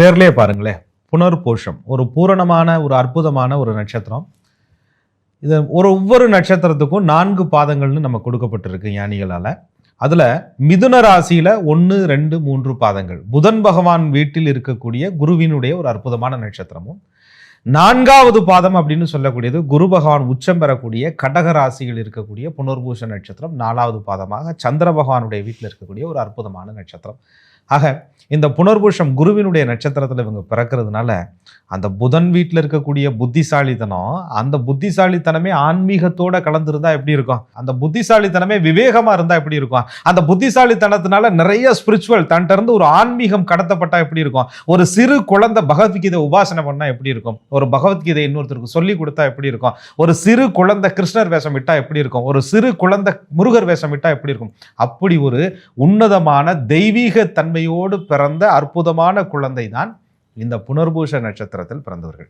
பேர்லேயே பாருங்களேன் புனர்பூஷம். ஒரு பூரணமான ஒரு அற்புதமான ஒரு நட்சத்திரம். இது ஒரு ஒவ்வொரு நட்சத்திரத்துக்கும் நான்கு பாதங்கள்னு நம்ம கொடுக்கப்பட்டிருக்கு ஞானிகளால். அதில் மிதுன ராசியில் ஒன்று ரெண்டு மூன்று பாதங்கள். புதன் பகவான் வீட்டில் இருக்கக்கூடிய குருவினுடைய ஒரு அற்புதமான நட்சத்திரமும். நான்காவது பாதம் அப்படின்னு சொல்லக்கூடியது குரு பகவான் உச்சம் பெறக்கூடிய கடக ராசியில் இருக்கக்கூடிய புனர்பூஷ நட்சத்திரம் நாலாவது பாதமாக சந்திர பகவானுடைய வீட்டில் இருக்கக்கூடிய ஒரு அற்புதமான நட்சத்திரம். ஆக இந்த புனர்பூஷம் குருவினுடைய நட்சத்திரத்தில் இவங்க பிறக்கிறதுனால அந்த புதன் வீட்டில் இருக்கக்கூடிய புத்திசாலித்தனம் அந்த புத்திசாலித்தனமே ஆன்மீகத்தோட கலந்துருந்தா எப்படி இருக்கும்? அந்த புத்திசாலித்தனமே விவேகமாக இருந்தால் எப்படி இருக்கும்? அந்த புத்திசாலித்தனத்தினால நிறைய ஸ்பிரிச்சுவல் தன்ட்ட இருந்து ஒரு ஆன்மீகம் கடத்தப்பட்டால் எப்படி இருக்கும்? ஒரு சிறு குழந்தை பகவத்கீதை உபாசனை பண்ணால் எப்படி இருக்கும்? ஒரு பகவத்கீதை இன்னொருத்தருக்கு சொல்லி கொடுத்தா எப்படி இருக்கும்? ஒரு சிறு குழந்தை கிருஷ்ணர் வேஷம் விட்டா எப்படி இருக்கும்? ஒரு சிறு குழந்தை முருகர் வேஷம் விட்டா எப்படி இருக்கும்? அப்படி ஒரு உன்னதமான தெய்வீக தன்மையோடு பிறந்த அற்புதமான குழந்தை தான் இந்த புனர்பூஷ நட்சத்திரத்தில் பிறந்தவர்கள்.